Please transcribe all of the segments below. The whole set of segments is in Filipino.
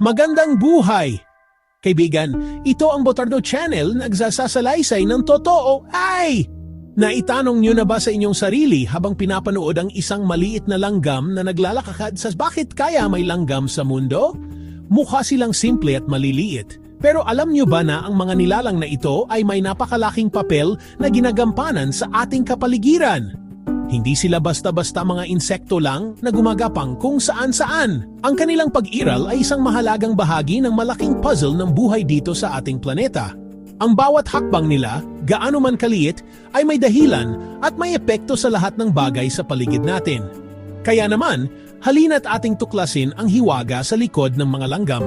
Magandang buhay! Kaibigan, ito ang Botardo Channel na nagsasasalaysay ng totoo ay... Naitanong nyo na ba sa inyong sarili habang pinapanood ang isang maliit na langgam na naglalakad sa bakit kaya may langgam sa mundo? Mukha silang simple at maliliit. Pero alam nyo ba na ang mga nilalang na ito ay may napakalaking papel na ginagampanan sa ating kapaligiran? Hindi sila basta-basta mga insekto lang na gumagapang kung saan-saan. Ang kanilang pag-iral ay isang mahalagang bahagi ng malaking puzzle ng buhay dito sa ating planeta. Ang bawat hakbang nila, gaano man kaliit, ay may dahilan at may epekto sa lahat ng bagay sa paligid natin. Kaya naman, halina't ating tuklasin ang hiwaga sa likod ng mga langgam.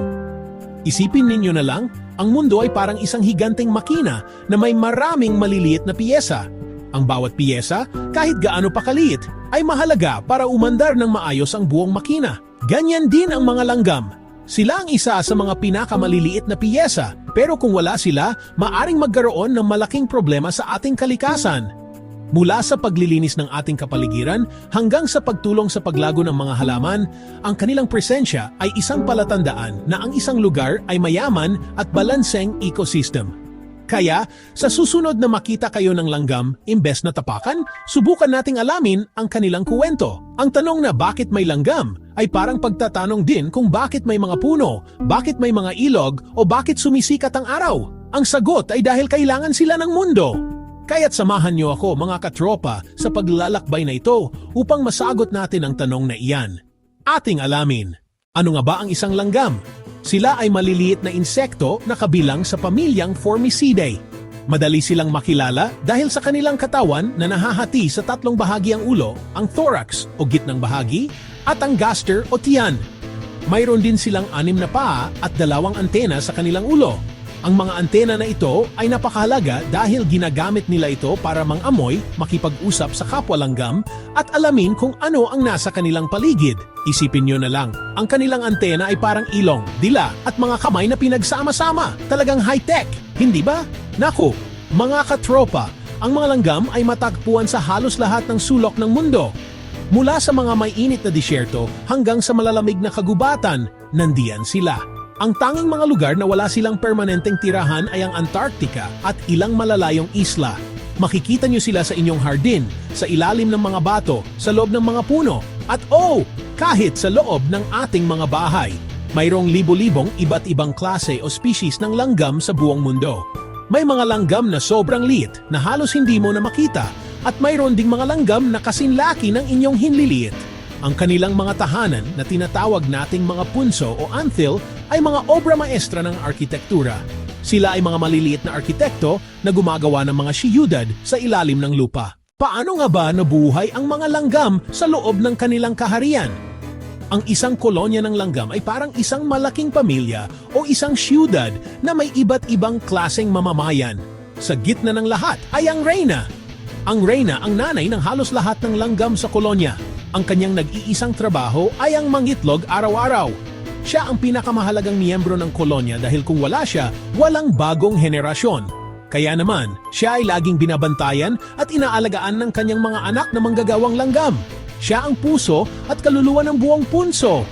Isipin ninyo na lang, ang mundo ay parang isang higanteng makina na may maraming maliliit na piyesa. Ang bawat piyesa, kahit gaano pa kaliit, ay mahalaga para umandar ng maayos ang buong makina. Ganyan din ang mga langgam. Sila ang isa sa mga pinakamaliliit na piyesa, pero kung wala sila, maaring magkaroon ng malaking problema sa ating kalikasan. Mula sa paglilinis ng ating kapaligiran hanggang sa pagtulong sa paglago ng mga halaman, ang kanilang presensya ay isang palatandaan na ang isang lugar ay mayaman at balanseng ecosystem. Kaya, sa susunod na makita kayo ng langgam, imbes na tapakan, subukan nating alamin ang kanilang kuwento. Ang tanong na bakit may langgam ay parang pagtatanong din kung bakit may mga puno, bakit may mga ilog, o bakit sumisikat ang araw. Ang sagot ay dahil kailangan sila ng mundo. Kaya't samahan niyo ako mga katropa sa paglalakbay na ito upang masagot natin ang tanong na iyan. Ating alamin, ano nga ba ang isang langgam? Sila ay maliliit na insekto na kabilang sa pamilyang Formicidae. Madali silang makilala dahil sa kanilang katawan na nahahati sa tatlong bahagi ang ulo, ang thorax o gitnang bahagi, at ang gaster o tiyan. Mayroon din silang anim na paa at dalawang antena sa kanilang ulo. Ang mga antena na ito ay napakahalaga dahil ginagamit nila ito para mangamoy, makipag-usap sa kapwa langgam, at alamin kung ano ang nasa kanilang paligid. Isipin nyo na lang, ang kanilang antena ay parang ilong, dila, at mga kamay na pinagsama-sama. Talagang high-tech, hindi ba? Naku, mga katropa, ang mga langgam ay matagpuan sa halos lahat ng sulok ng mundo. Mula sa mga may init na disyerto hanggang sa malalamig na kagubatan, nandiyan sila. Ang tanging mga lugar na wala silang permanenteng tirahan ay ang Antarctica at ilang malalayong isla. Makikita nyo sila sa inyong hardin, sa ilalim ng mga bato, sa loob ng mga puno, at oh, kahit sa loob ng ating mga bahay. Mayroong libo-libong iba't ibang klase o species ng langgam sa buong mundo. May mga langgam na sobrang liit na halos hindi mo na makita at mayroon ding mga langgam na kasinlaki ng inyong hinliliit. Ang kanilang mga tahanan na tinatawag nating mga punso o anthil ay mga obra maestra ng arkitektura. Sila ay mga maliliit na arkitekto na gumagawa ng mga siyudad sa ilalim ng lupa. Paano nga ba nabuhay ang mga langgam sa loob ng kanilang kaharian? Ang isang kolonya ng langgam ay parang isang malaking pamilya o isang siyudad na may iba't ibang klaseng mamamayan. Sa gitna ng lahat ay ang reyna. Ang reyna ang nanay ng halos lahat ng langgam sa kolonya. Ang kanyang nag-iisang trabaho ay ang mangitlog araw-araw. Siya ang pinakamahalagang miyembro ng kolonya dahil kung wala siya, walang bagong henerasyon. Kaya naman, siya ay laging binabantayan at inaalagaan ng kanyang mga anak na manggagawang langgam. Siya ang puso at kaluluwa ng buong punso.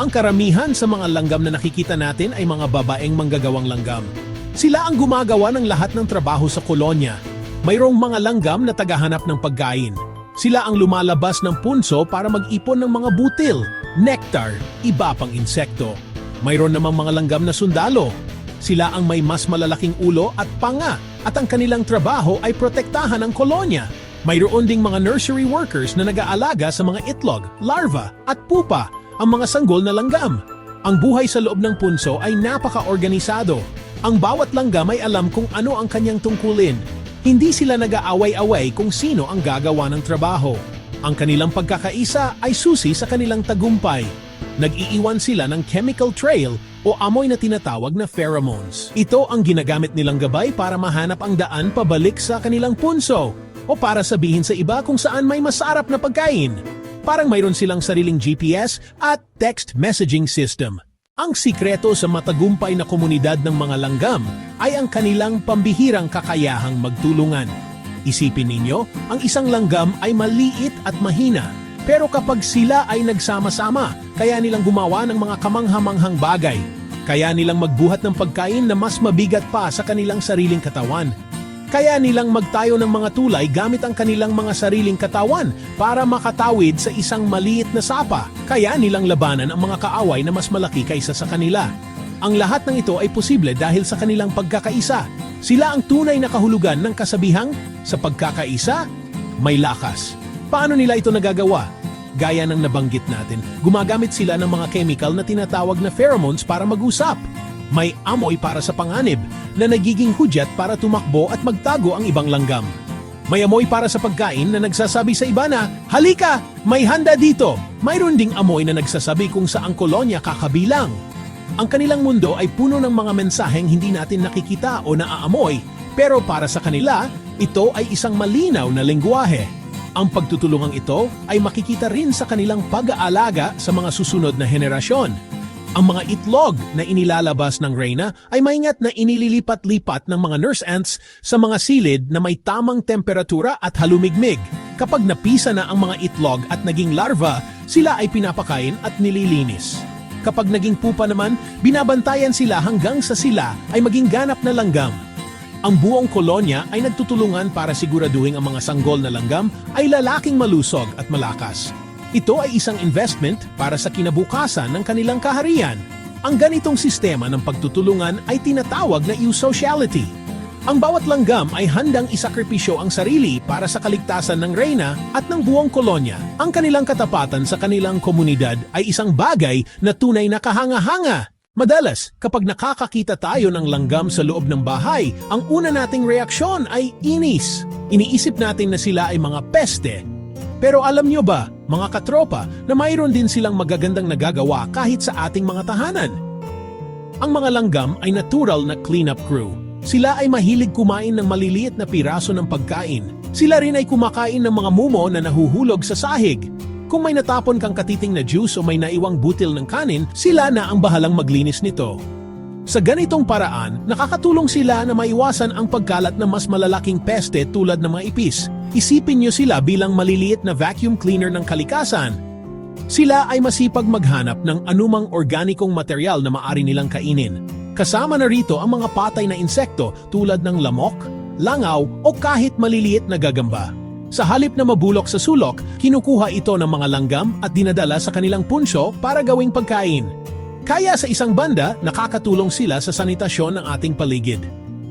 Ang karamihan sa mga langgam na nakikita natin ay mga babaeng manggagawang langgam. Sila ang gumagawa ng lahat ng trabaho sa kolonya. Mayroong mga langgam na tagahanap ng pagkain. Sila ang lumalabas ng punso para mag-ipon ng mga butil, nectar, iba pang insekto. Mayroon namang mga langgam na sundalo. Sila ang may mas malalaking ulo at panga at ang kanilang trabaho ay protektahan ang kolonya. Mayroon ding mga nursery workers na nag-aalaga sa mga itlog, larva at pupa, ang mga sanggol na langgam. Ang buhay sa loob ng punso ay napaka-organisado. Ang bawat langgam ay alam kung ano ang kanyang tungkulin. Hindi sila nag-aaway-away kung sino ang gagawa ng trabaho. Ang kanilang pagkakaisa ay susi sa kanilang tagumpay. Nag-iiwan sila ng chemical trail o amoy na tinatawag na pheromones. Ito ang ginagamit nilang gabay para mahanap ang daan pabalik sa kanilang punso o para sabihin sa iba kung saan may masarap na pagkain. Parang mayroon silang sariling GPS at text messaging system. Ang sikreto sa matagumpay na komunidad ng mga langgam ay ang kanilang pambihirang kakayahang magtulungan. Isipin ninyo, ang isang langgam ay maliit at mahina, Pero kapag sila ay nagsama-sama, kaya nilang gumawa ng mga kamanghamanghang bagay. Kaya nilang magbuhat ng pagkain na mas mabigat pa sa kanilang sariling katawan. Kaya nilang magtayo ng mga tulay gamit ang kanilang mga sariling katawan para makatawid sa isang maliit na sapa. Kaya nilang labanan ang mga kaaway na mas malaki kaysa sa kanila. Ang lahat ng ito ay posible dahil sa kanilang pagkakaisa. Sila ang tunay na kahulugan ng kasabihang sa pagkakaisa, may lakas. Paano nila ito nagagawa? Gaya ng nabanggit natin, gumagamit sila ng mga chemical na tinatawag na pheromones para mag-usap. May amoy para sa panganib na nagiging hudyat para tumakbo at magtago ang ibang langgam. May amoy para sa pagkain na nagsasabi sa iba na, Halika, may handa dito! Mayroon ding amoy na nagsasabi kung saang kolonya kakabilang. Ang kanilang mundo ay puno ng mga mensaheng hindi natin nakikita o naaamoy, pero para sa kanila, ito ay isang malinaw na lengguwahe. Ang pagtutulungang ito ay makikita rin sa kanilang pag-aalaga sa mga susunod na henerasyon. Ang mga itlog na inilalabas ng Reyna ay maingat na inililipat-lipat ng mga nurse ants sa mga silid na may tamang temperatura at halumigmig. Kapag napisa na ang mga itlog at naging larva, sila ay pinapakain at nililinis. Kapag naging pupa naman, binabantayan sila hanggang sa sila ay maging ganap na langgam. Ang buong kolonya ay nagtutulungan para siguraduhin ang mga sanggol na langgam ay lalaking malusog at malakas. Ito ay isang investment para sa kinabukasan ng kanilang kaharian. Ang ganitong sistema ng pagtutulungan ay tinatawag na eusociality. Ang bawat langgam ay handang isakripisyo ang sarili para sa kaligtasan ng reyna at ng buong kolonya. Ang kanilang katapatan sa kanilang komunidad ay isang bagay na tunay na kahanga-hanga. Madalas, kapag nakakakita tayo ng langgam sa loob ng bahay, ang una nating reaksyon ay inis. Iniisip natin na sila ay mga peste. Pero alam nyo ba, mga katropa, na mayroon din silang magagandang nagagawa kahit sa ating mga tahanan? Ang mga langgam ay natural na cleanup crew. Sila ay mahilig kumain ng maliliit na piraso ng pagkain. Sila rin ay kumakain ng mga mumo na nahuhulog sa sahig. Kung may natapon kang katiting na juice o may naiwang butil ng kanin, sila na ang bahalang maglinis nito. Sa ganitong paraan, nakakatulong sila na maiwasan ang pagkalat ng mas malalaking peste tulad ng mga ipis. Isipin nyo sila bilang maliliit na vacuum cleaner ng kalikasan. Sila ay masipag maghanap ng anumang organikong material na maari nilang kainin. Kasama na rito ang mga patay na insekto tulad ng lamok, langaw o kahit maliliit na gagamba. Sa halip na mabulok sa sulok, kinukuha ito ng mga langgam at dinadala sa kanilang punsyo para gawing pagkain. Kaya sa isang banda, nakakatulong sila sa sanitasyon ng ating paligid.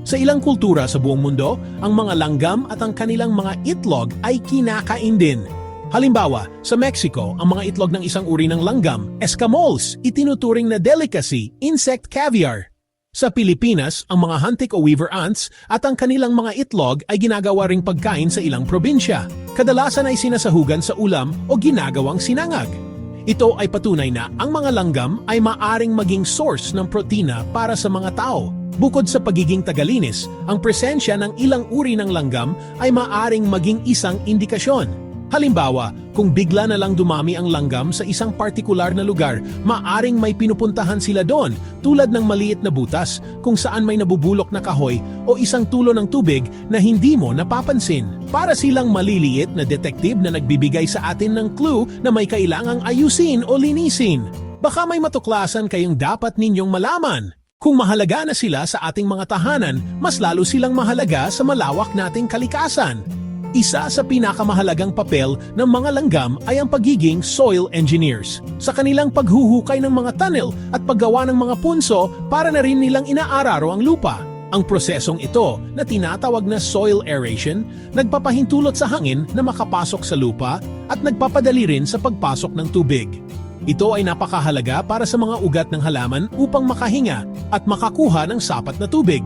Sa ilang kultura sa buong mundo, ang mga langgam at ang kanilang mga itlog ay kinakain din. Halimbawa, sa Mexico, ang mga itlog ng isang uri ng langgam, escamoles, itinuturing na delicacy, insect caviar. Sa Pilipinas, ang mga hantik o weaver ants at ang kanilang mga itlog ay ginagawa ring pagkain sa ilang probinsya. Kadalasan ay sinasahugan sa ulam o ginagawang sinangag. Ito ay patunay na ang mga langgam ay maaring maging source ng protina para sa mga tao. Bukod sa pagiging tagalinis, ang presensya ng ilang uri ng langgam ay maaring maging isang indikasyon. Halimbawa, kung bigla na lang dumami ang langgam sa isang partikular na lugar, maaring may pinupuntahan sila doon tulad ng maliit na butas kung saan may nabubulok na kahoy o isang tulo ng tubig na hindi mo napapansin. Para silang maliliit na detective na nagbibigay sa atin ng clue na may kailangang ayusin o linisin. Baka may matuklasan kayong dapat ninyong malaman. Kung mahalaga na sila sa ating mga tahanan, mas lalo silang mahalaga sa malawak nating kalikasan. Isa sa pinakamahalagang papel ng mga langgam ay ang pagiging soil engineers. Sa kanilang paghuhukay ng mga tunnel at paggawa ng mga punso para na rin nilang inaararo ang lupa. Ang prosesong ito na tinatawag na soil aeration, nagpapahintulot sa hangin na makapasok sa lupa at nagpapadali rin sa pagpasok ng tubig. Ito ay napakahalaga para sa mga ugat ng halaman upang makahinga at makakuha ng sapat na tubig.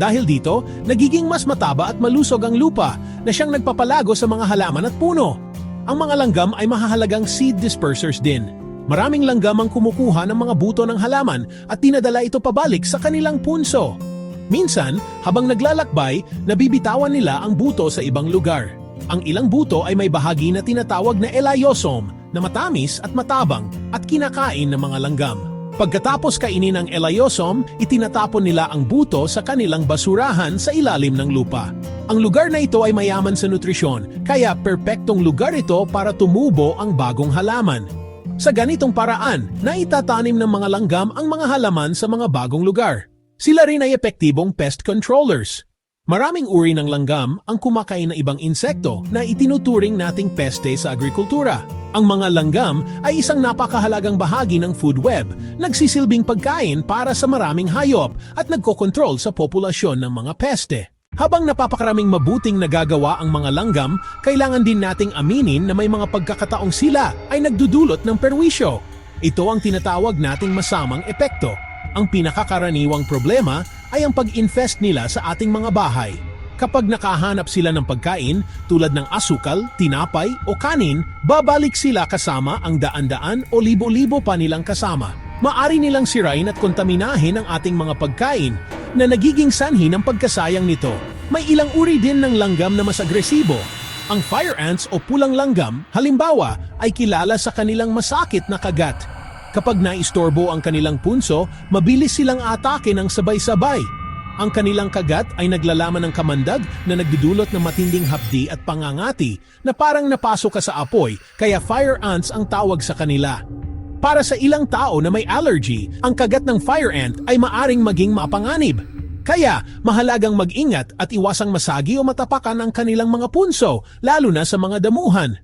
Dahil dito, nagiging mas mataba at malusog ang lupa na siyang nagpapalago sa mga halaman at puno. Ang mga langgam ay mahahalagang seed dispersers din. Maraming langgam ang kumukuha ng mga buto ng halaman at dinadala ito pabalik sa kanilang punso. Minsan, habang naglalakbay, nabibitawan nila ang buto sa ibang lugar. Ang ilang buto ay may bahagi na tinatawag na elaiosome na matamis at matabang at kinakain ng mga langgam. Pagkatapos kainin ng elaiosome, itinatapon nila ang buto sa kanilang basurahan sa ilalim ng lupa. Ang lugar na ito ay mayaman sa nutrisyon, kaya perpektong lugar ito para tumubo ang bagong halaman. Sa ganitong paraan, naitatanim ng mga langgam ang mga halaman sa mga bagong lugar. Sila rin ay epektibong pest controllers. Maraming uri ng langgam ang kumakain ng ibang insekto na itinuturing nating peste sa agrikultura. Ang mga langgam ay isang napakahalagang bahagi ng food web, nagsisilbing pagkain para sa maraming hayop at nagkokontrol sa populasyon ng mga peste. Habang napapakaraming mabuting nagagawa ang mga langgam, kailangan din nating aminin na may mga pagkakataong sila ay nagdudulot ng perwisyo. Ito ang tinatawag nating masamang epekto. Ang pinakakaraniwang problema ay ang pag-infest nila sa ating mga bahay. Kapag nakahanap sila ng pagkain tulad ng asukal, tinapay o kanin, babalik sila kasama ang daan-daan o libo-libo pa nilang kasama. Maari nilang sirain at kontaminahin ang ating mga pagkain na nagiging sanhi ng pagkasayang nito. May ilang uri din ng langgam na mas agresibo. Ang fire ants o pulang langgam, halimbawa, ay kilala sa kanilang masakit na kagat. Kapag naistorbo ang kanilang punso, mabilis silang atake ng sabay-sabay. Ang kanilang kagat ay naglalaman ng kamandag na nagdudulot ng matinding hapdi at pangangati na parang napasok ka sa apoy kaya fire ants ang tawag sa kanila. Para sa ilang tao na may allergy, ang kagat ng fire ant ay maaring maging mapanganib. Kaya, mahalagang mag-ingat at iwasang masagi o matapakan ang kanilang mga punso, lalo na sa mga damuhan.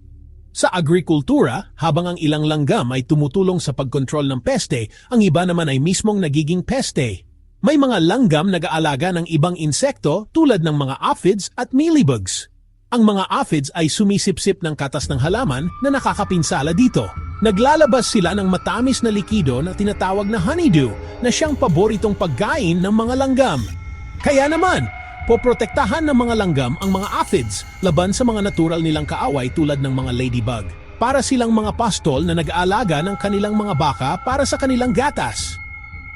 Sa agrikultura, habang ang ilang langgam ay tumutulong sa pagkontrol ng peste, ang iba naman ay mismong nagiging peste. May mga langgam nag-aalaga ng ibang insekto tulad ng mga aphids at mealybugs. Ang mga aphids ay sumisipsip ng katas ng halaman na nakakapinsala dito. Naglalabas sila ng matamis na likido na tinatawag na honeydew na siyang paboritong pagkain ng mga langgam. Kaya naman, poprotektahan ng mga langgam ang mga aphids laban sa mga natural nilang kaaway tulad ng mga ladybug. Para silang mga pastol na nag-aalaga ng kanilang mga baka para sa kanilang gatas.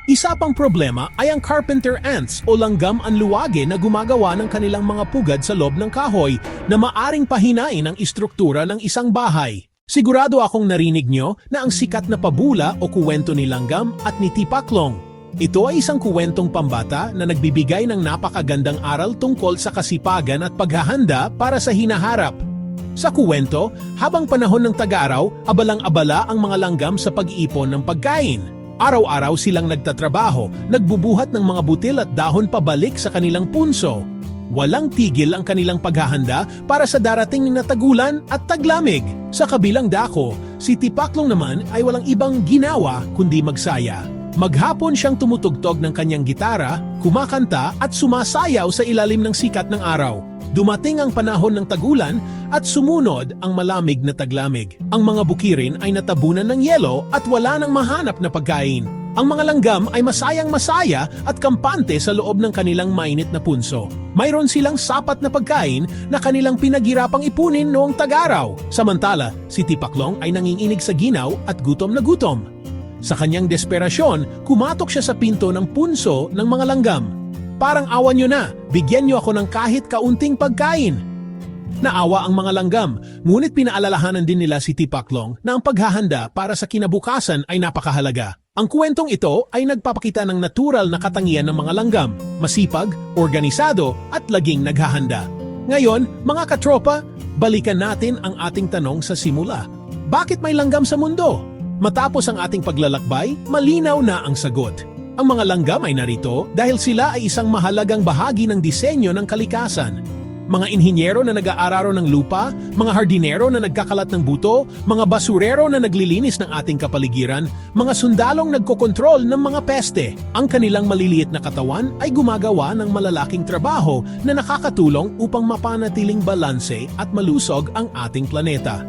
Isa pang problema ay ang carpenter ants o langgam anluwage na gumagawa ng kanilang mga pugad sa loob ng kahoy na maaring pahinain ang istruktura ng isang bahay. Sigurado akong narinig nyo na ang sikat na pabula o kuwento ni Langgam at ni Tipaklong. Ito ay isang kuwentong pambata na nagbibigay ng napakagandang aral tungkol sa kasipagan at paghahanda para sa hinaharap. Sa kuwento, habang panahon ng tag-araw, abalang-abala ang mga langgam sa pag-iipon ng pagkain. Araw-araw silang nagtatrabaho, nagbubuhat ng mga butil at dahon pabalik sa kanilang punso. Walang tigil ang kanilang paghahanda para sa darating na tagulan at taglamig. Sa kabilang dako, si Tipaklong naman ay walang ibang ginawa kundi magsaya. Maghapon siyang tumutugtog ng kanyang gitara, kumakanta at sumasayaw sa ilalim ng sikat ng araw. Dumating ang panahon ng tagulan at sumunod ang malamig na taglamig. Ang mga bukirin ay natabunan ng yelo at wala nang mahanap na pagkain. Ang mga langgam ay masayang masaya at kampante sa loob ng kanilang mainit na punso. Mayroon silang sapat na pagkain na kanilang pinaghirapang ipunin noong tag-araw. Samantala, si Tipaklong ay nanginginig sa ginaw at gutom na gutom. Sa kanyang desperasyon, kumatok siya sa pinto ng punso ng mga langgam. Parang awan nyo na, bigyan nyo ako ng kahit kaunting pagkain. Naawa ang mga langgam, ngunit pinaalalahanan din nila si Tipaklong na ang paghahanda para sa kinabukasan ay napakahalaga. Ang kwentong ito ay nagpapakita ng natural na katangian ng mga langgam, masipag, organisado at laging naghahanda. Ngayon, mga katropa, balikan natin ang ating tanong sa simula. Bakit may langgam sa mundo? Matapos ang ating paglalakbay, malinaw na ang sagot. Ang mga langgam ay narito dahil sila ay isang mahalagang bahagi ng disenyo ng kalikasan. Mga inhinyero na nag-aararo ng lupa, mga hardinero na nagkakalat ng buto, mga basurero na naglilinis ng ating kapaligiran, mga sundalong nagkokontrol ng mga peste. Ang kanilang maliliit na katawan ay gumagawa ng malalaking trabaho na nakakatulong upang mapanatiling balanse at malusog ang ating planeta.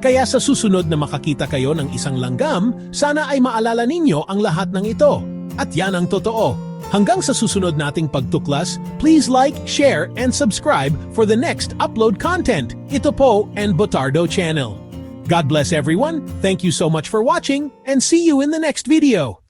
Kaya sa susunod na makakita kayo ng isang langgam, sana ay maalala ninyo ang lahat ng ito. At yan ang totoo. Hanggang sa susunod nating pagtuklas, please like, share, and subscribe for the next upload content. Ito po and Botardo Channel. God bless everyone, thank you so much for watching, and see you in the next video.